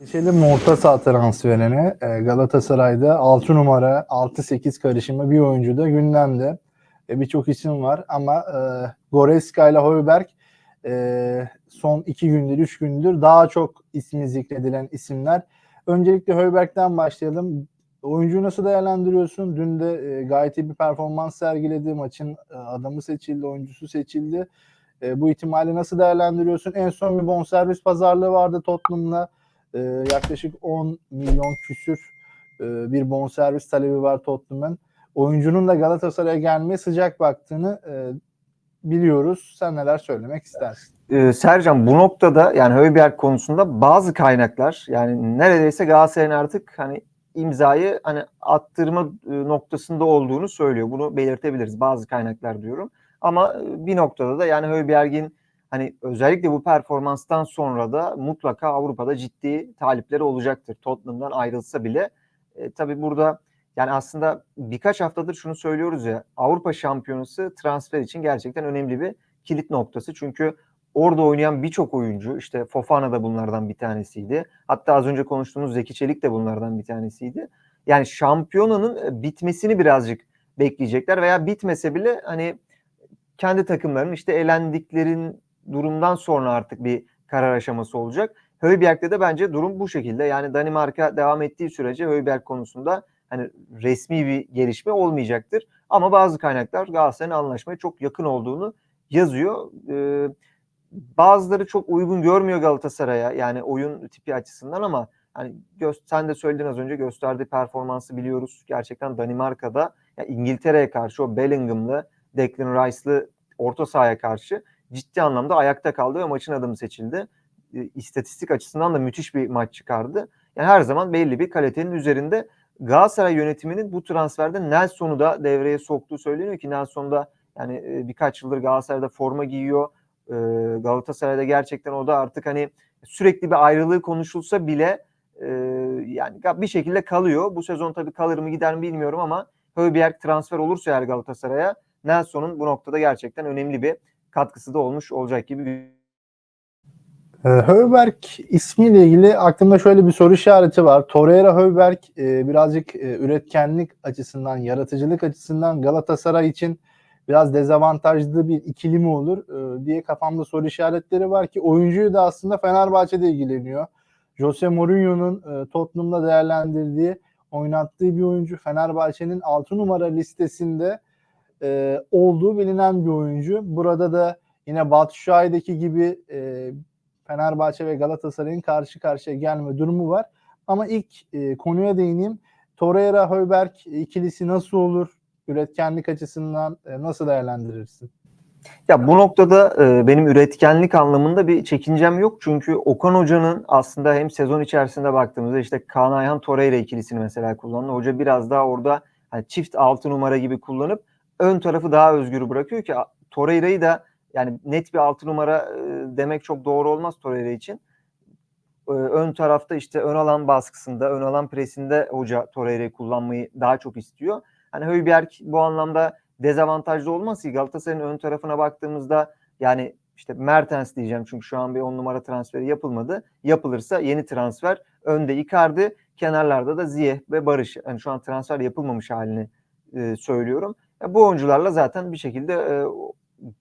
Geçelim orta saha transferine. Galatasaray'da 6 numara 6-8 karışımı bir oyuncu da gündemde. E, Birçok isim var ama e, Goreska ile Højbjerg e, son 2 gündür 3 gündür daha çok ismi zikredilen isimler. Öncelikle Højbjerg'den başlayalım. Oyuncuyu nasıl değerlendiriyorsun? Dün de e, gayet iyi bir performans sergiledi. Maçın e, adamı seçildi, oyuncusu seçildi. E, bu ihtimali nasıl değerlendiriyorsun? En son bir bonservis pazarlığı vardı Tottenham'la. E, yaklaşık 10 milyon küsür e, bir bonservis talebi var Tottenham'ın. Oyuncunun da Galatasaray'a gelmeye sıcak baktığını e, biliyoruz. Sen neler söylemek istersin? Ee, Sercan bu noktada yani Højbjerg konusunda bazı kaynaklar yani neredeyse Galatasaray'ın artık hani imzayı hani attırma e, noktasında olduğunu söylüyor. Bunu belirtebiliriz. Bazı kaynaklar diyorum. Ama e, bir noktada da yani Højbjerg'in hani özellikle bu performanstan sonra da mutlaka Avrupa'da ciddi talipleri olacaktır. Tottenham'dan ayrılsa bile. E, tabii burada yani aslında birkaç haftadır şunu söylüyoruz ya Avrupa Şampiyonası transfer için gerçekten önemli bir kilit noktası. Çünkü orada oynayan birçok oyuncu işte Fofana da bunlardan bir tanesiydi. Hatta az önce konuştuğumuz Zeki Çelik de bunlardan bir tanesiydi. Yani şampiyonanın e, bitmesini birazcık bekleyecekler veya bitmese bile hani kendi takımlarının işte elendiklerin durumdan sonra artık bir karar aşaması olacak. Højbjerg'de de bence durum bu şekilde. Yani Danimarka devam ettiği sürece Højbjerg konusunda hani resmi bir gelişme olmayacaktır. Ama bazı kaynaklar Galatasaray'ın anlaşmaya çok yakın olduğunu yazıyor. Ee, bazıları çok uygun görmüyor Galatasaray'a yani oyun tipi açısından ama hani gö- sen de söyledin az önce gösterdiği performansı biliyoruz. Gerçekten Danimarka'da yani İngiltere'ye karşı o Bellingham'lı, Declan Rice'lı orta sahaya karşı ciddi anlamda ayakta kaldı ve maçın adamı seçildi. E, istatistik açısından da müthiş bir maç çıkardı. Yani her zaman belli bir kalitenin üzerinde Galatasaray yönetiminin bu transferde Nelson'u da devreye soktuğu söyleniyor ki Nelson da yani e, birkaç yıldır Galatasaray'da forma giyiyor. E, Galatasaray'da gerçekten o da artık hani sürekli bir ayrılığı konuşulsa bile yani bir şekilde kalıyor. Bu sezon tabii kalır mı gider mi bilmiyorum ama Højbjerg transfer olursa eğer Galatasaray'a Nelson'un bu noktada gerçekten önemli bir katkısı da olmuş olacak gibi Ee, Højbjerg ismiyle ilgili aklımda şöyle bir soru işareti var. Torreira Højbjerg e, birazcık e, üretkenlik açısından, yaratıcılık açısından Galatasaray için biraz dezavantajlı bir ikili mi olur e, diye kafamda soru işaretleri var ki oyuncuyu da aslında Fenerbahçe'de ilgileniyor. Jose Mourinho'nun Tottenham'da değerlendirdiği, oynattığı bir oyuncu Fenerbahçe'nin 6 numara listesinde e, olduğu bilinen bir oyuncu. Burada da yine Batu Şuay'daki gibi e, Fenerbahçe ve Galatasaray'ın karşı karşıya gelme durumu var. Ama ilk e, konuya değineyim. Torreira Højbjerg ikilisi nasıl olur? Üretkenlik açısından e, nasıl değerlendirirsin? Ya bu noktada e, benim üretkenlik anlamında bir çekincem yok. Çünkü Okan Hoca'nın aslında hem sezon içerisinde baktığımızda işte Kaan Ayhan Torreira ikilisini mesela kullandı. Hoca biraz daha orada hani çift altı numara gibi kullanıp ön tarafı daha özgür bırakıyor ki Torreira'yı da yani net bir altı numara e, demek çok doğru olmaz Torreira için. E, ön tarafta işte ön alan baskısında, ön alan presinde hoca Torreira'yı kullanmayı daha çok istiyor. Hani Højbjerg bu anlamda dezavantajlı olmaz ki Galatasaray'ın ön tarafına baktığımızda yani işte Mertens diyeceğim çünkü şu an bir on numara transferi yapılmadı. Yapılırsa yeni transfer önde Icardi, kenarlarda da Ziyeh ve Barış. Yani şu an transfer yapılmamış halini e, söylüyorum. Ya bu oyuncularla zaten bir şekilde e,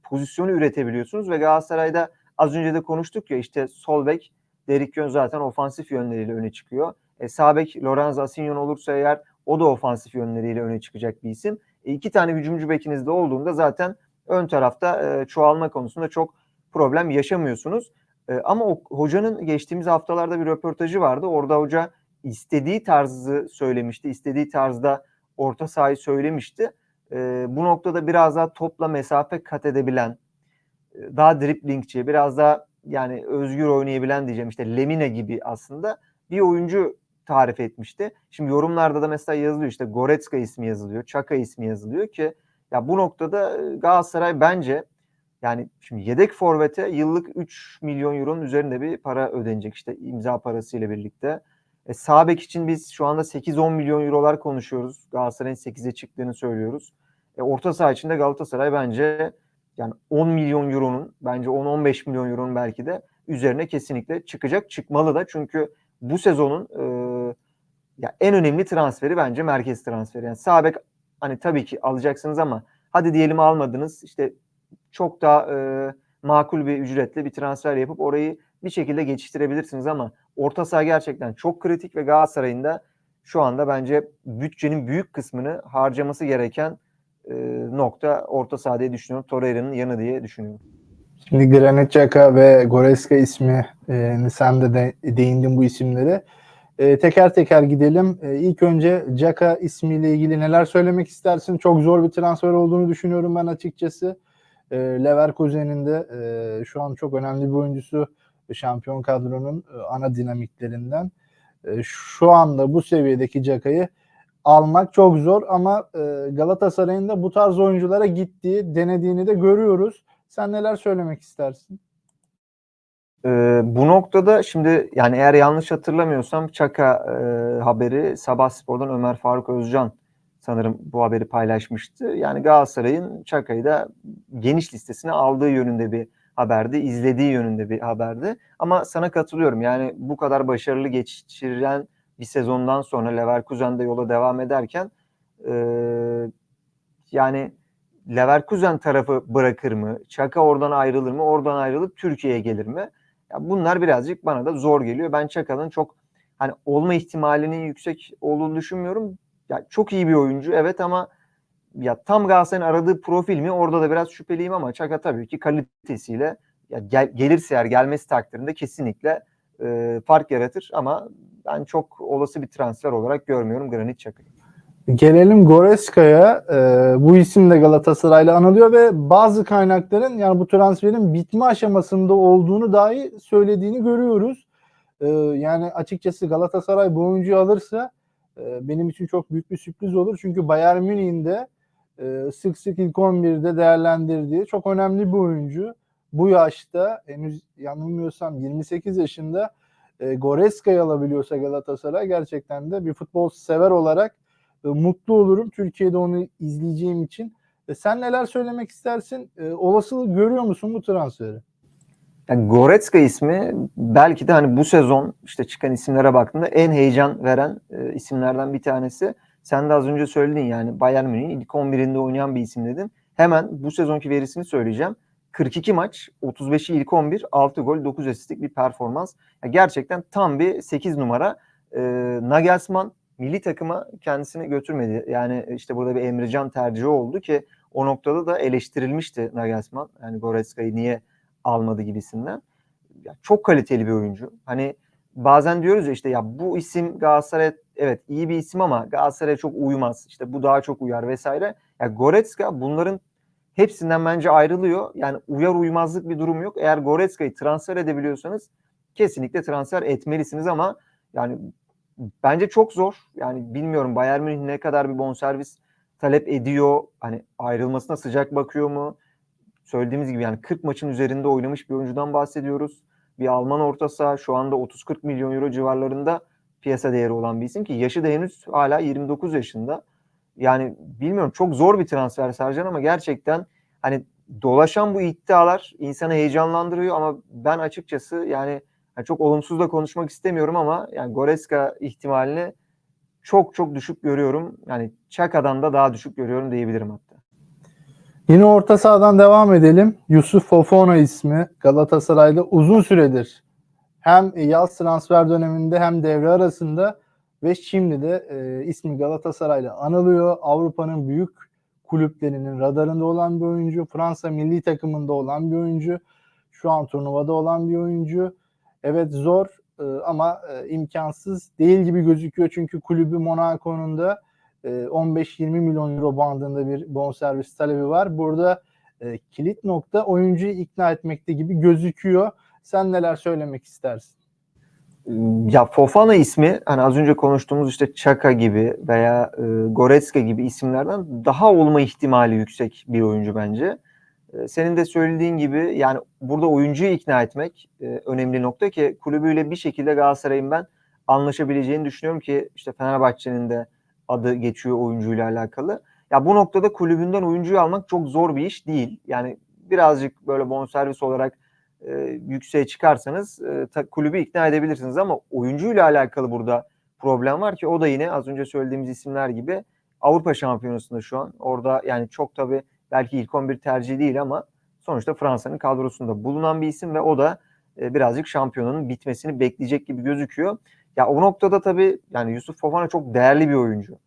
pozisyonu üretebiliyorsunuz ve Galatasaray'da az önce de konuştuk ya işte sol bek Derrick Yön zaten ofansif yönleriyle öne çıkıyor. E, sağ bek Lorenzo Asignon olursa eğer o da ofansif yönleriyle öne çıkacak bir isim. E, iki tane hücumcu bekiniz de olduğunda zaten ön tarafta e, çoğalma konusunda çok problem yaşamıyorsunuz. E, ama o, hocanın geçtiğimiz haftalarda bir röportajı vardı. Orada hoca istediği tarzı söylemişti. İstediği tarzda orta sahayı söylemişti. E, bu noktada biraz daha topla mesafe kat edebilen, e, daha driplingçi, biraz daha yani özgür oynayabilen diyeceğim işte Lemine gibi aslında bir oyuncu tarif etmişti. Şimdi yorumlarda da mesela yazılıyor işte Goretzka ismi yazılıyor, Çaka ismi yazılıyor ki ya bu noktada Galatasaray bence yani şimdi yedek forvete yıllık 3 milyon euronun üzerinde bir para ödenecek işte imza parası ile birlikte. E, sağ için biz şu anda 8-10 milyon eurolar konuşuyoruz. Galatasaray'ın 8'e çıktığını söylüyoruz. E, orta saha için de Galatasaray bence yani 10 milyon euronun bence 10-15 milyon euronun belki de üzerine kesinlikle çıkacak. Çıkmalı da çünkü bu sezonun e, ya en önemli transferi bence merkez transferi. Yani sağ hani tabii ki alacaksınız ama hadi diyelim almadınız. İşte çok daha e, makul bir ücretle bir transfer yapıp orayı bir şekilde geçiştirebilirsiniz ama orta saha gerçekten çok kritik ve Galatasaray'ın da şu anda bence bütçenin büyük kısmını harcaması gereken e, nokta orta saha diye düşünüyorum. Torreira'nın yanı diye düşünüyorum. Şimdi Granit Xhaka ve Goretzka ismi e, sen de, de değindin bu isimlere. E, teker teker gidelim. E, ilk önce Xhaka ismiyle ilgili neler söylemek istersin? Çok zor bir transfer olduğunu düşünüyorum ben açıkçası. E, Leverkusen'in de e, şu an çok önemli bir oyuncusu. Şampiyon kadronun e, ana dinamiklerinden. E, şu anda bu seviyedeki Xhaka'yı almak çok zor ama e, Galatasaray'ın da bu tarz oyunculara gittiği, denediğini de görüyoruz. Sen neler söylemek istersin? Ee, bu noktada şimdi yani eğer yanlış hatırlamıyorsam Çaka e, haberi Sabah Spor'dan Ömer Faruk Özcan sanırım bu haberi paylaşmıştı. Yani Galatasaray'ın Çaka'yı da geniş listesine aldığı yönünde bir haberdi, izlediği yönünde bir haberdi. Ama sana katılıyorum. Yani bu kadar başarılı geçiren bir sezondan sonra Leverkusen'de yola devam ederken e, yani Leverkusen tarafı bırakır mı? Çaka oradan ayrılır mı? Oradan ayrılıp Türkiye'ye gelir mi? Ya bunlar birazcık bana da zor geliyor. Ben Çaka'nın çok hani olma ihtimalinin yüksek olduğunu düşünmüyorum. Ya çok iyi bir oyuncu evet ama ya tam Galatasaray'ın aradığı profil mi? Orada da biraz şüpheliyim ama Çaka tabii ki kalitesiyle ya gel, gelirse eğer gelmesi takdirinde kesinlikle e, fark yaratır ama ben çok olası bir transfer olarak görmüyorum Granit Çaka'yı. Gelelim Goreska'ya. Ee, bu isim de Galatasaray'la anılıyor ve bazı kaynakların yani bu transferin bitme aşamasında olduğunu dahi söylediğini görüyoruz. Ee, yani açıkçası Galatasaray bu oyuncuyu alırsa e, benim için çok büyük bir sürpriz olur. Çünkü Bayern Münih'in de e, sık sık ilk 11'de değerlendirdiği çok önemli bir oyuncu. Bu yaşta henüz yanılmıyorsam 28 yaşında e, Goreska'yı alabiliyorsa Galatasaray gerçekten de bir futbol sever olarak e, mutlu olurum. Türkiye'de onu izleyeceğim için. E, sen neler söylemek istersin? E, olasılığı görüyor musun bu transferi? Yani Goretzka ismi belki de hani bu sezon işte çıkan isimlere baktığında en heyecan veren e, isimlerden bir tanesi. Sen de az önce söyledin yani Bayern Münih'in ilk 11'inde oynayan bir isim dedin. Hemen bu sezonki verisini söyleyeceğim. 42 maç, 35'i ilk 11, 6 gol, 9 asistlik bir performans. Yani gerçekten tam bir 8 numara. E, Nagelsmann milli takıma kendisini götürmedi. Yani işte burada bir Emrecan tercihi oldu ki o noktada da eleştirilmişti Nagelsmann. Yani Goretzka'yı niye almadı gibisinden. Ya çok kaliteli bir oyuncu. Hani bazen diyoruz ya işte ya bu isim Galatasaray evet iyi bir isim ama Galatasaray'a çok uymaz. İşte bu daha çok uyar vesaire. Ya Goretzka bunların hepsinden bence ayrılıyor. Yani uyar uymazlık bir durum yok. Eğer Goretzka'yı transfer edebiliyorsanız kesinlikle transfer etmelisiniz ama yani bence çok zor. Yani bilmiyorum Bayern Münih ne kadar bir bonservis talep ediyor. Hani ayrılmasına sıcak bakıyor mu? Söylediğimiz gibi yani 40 maçın üzerinde oynamış bir oyuncudan bahsediyoruz. Bir Alman orta saha şu anda 30-40 milyon euro civarlarında piyasa değeri olan bir isim ki yaşı da henüz hala 29 yaşında. Yani bilmiyorum çok zor bir transfer Sercan ama gerçekten hani dolaşan bu iddialar insanı heyecanlandırıyor ama ben açıkçası yani yani çok olumsuz da konuşmak istemiyorum ama yani Goreska ihtimalini çok çok düşük görüyorum. Yani Çaka'dan da daha düşük görüyorum diyebilirim hatta. Yine orta sahadan devam edelim. Yusuf Fofana ismi Galatasaray'da uzun süredir hem yaz transfer döneminde hem devre arasında ve şimdi de e, ismi Galatasaray'la anılıyor. Avrupa'nın büyük kulüplerinin radarında olan bir oyuncu. Fransa milli takımında olan bir oyuncu. Şu an turnuvada olan bir oyuncu. Evet zor e, ama e, imkansız değil gibi gözüküyor. Çünkü kulübü Monaco'nun da 15-20 milyon euro bandında bir bonservis talebi var. Burada e, kilit nokta oyuncuyu ikna etmekte gibi gözüküyor. Sen neler söylemek istersin? Ya Fofana ismi hani az önce konuştuğumuz işte Çaka gibi veya e, Goretzka gibi isimlerden daha olma ihtimali yüksek bir oyuncu bence. E, senin de söylediğin gibi yani burada oyuncuyu ikna etmek e, önemli nokta ki kulübüyle bir şekilde Galatasaray'ın ben anlaşabileceğini düşünüyorum ki işte Fenerbahçe'nin de adı geçiyor oyuncuyla alakalı. Ya bu noktada kulübünden oyuncuyu almak çok zor bir iş değil. Yani birazcık böyle bonservis olarak e, yükseğe çıkarsanız e, ta- kulübü ikna edebilirsiniz ama oyuncuyla alakalı burada problem var ki o da yine az önce söylediğimiz isimler gibi Avrupa Şampiyonası'nda şu an. Orada yani çok tabii belki ilk 11 tercih değil ama sonuçta Fransa'nın kadrosunda bulunan bir isim ve o da e, birazcık şampiyonanın bitmesini bekleyecek gibi gözüküyor. Ya o noktada tabii yani Yusuf Fofana çok değerli bir oyuncu.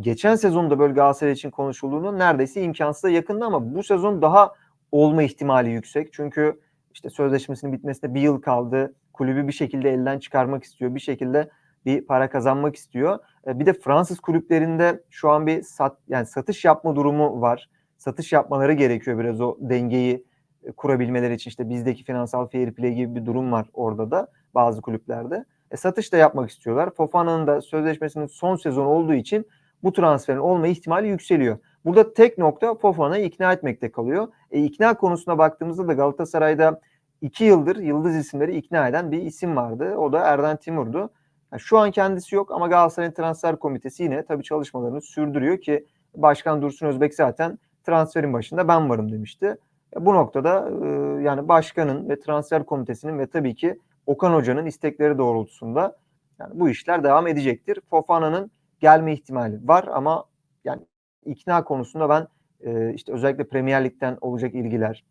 Geçen sezonda böyle Galatasaray için konuşulduğunda neredeyse imkansıza yakındı ama bu sezon daha olma ihtimali yüksek. Çünkü işte sözleşmesinin bitmesine bir yıl kaldı. Kulübü bir şekilde elden çıkarmak istiyor. Bir şekilde bir para kazanmak istiyor. E, Bir de Fransız kulüplerinde şu an bir sat, yani satış yapma durumu var. Satış yapmaları gerekiyor biraz o dengeyi e, kurabilmeleri için. İşte bizdeki finansal fair play gibi bir durum var orada da bazı kulüplerde. E, satış da yapmak istiyorlar. Fofana'nın da sözleşmesinin son sezonu olduğu için bu transferin olma ihtimali yükseliyor. Burada tek nokta Fofana'yı ikna etmekte kalıyor. E, ikna konusuna baktığımızda da Galatasaray'da iki yıldır yıldız isimleri ikna eden bir isim vardı. O da Erden Timur'du. Yani şu an kendisi yok ama Galatasaray'ın transfer komitesi yine tabii çalışmalarını sürdürüyor ki Başkan Dursun Özbek zaten transferin başında ben varım demişti. E, Bu noktada e, yani başkanın ve transfer komitesinin ve tabii ki Okan Hoca'nın istekleri doğrultusunda yani bu işler devam edecektir. Fofana'nın gelme ihtimali var ama yani ikna konusunda ben e, işte özellikle Premier Lig'den olacak ilgiler,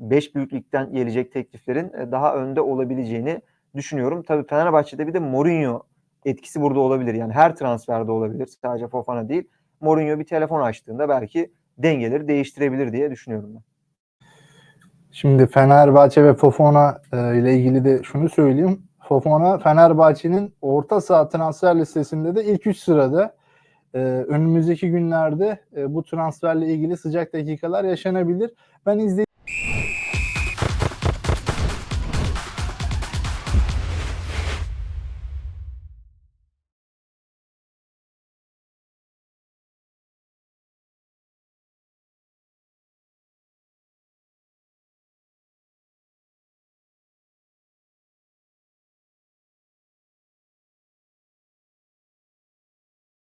5 büyük ligden gelecek tekliflerin e, daha önde olabileceğini düşünüyorum. Tabii Fenerbahçe'de bir de Mourinho etkisi burada olabilir. Yani her transferde olabilir. Sadece Fofana değil. Mourinho bir telefon açtığında belki dengeleri değiştirebilir diye düşünüyorum ben. Şimdi Fenerbahçe ve Fofana e, ile ilgili de şunu söyleyeyim. Fofana Fenerbahçe'nin orta saha transfer listesinde de ilk 3 sırada. E, önümüzdeki günlerde e, bu transferle ilgili sıcak dakikalar yaşanabilir. Ben izlediğim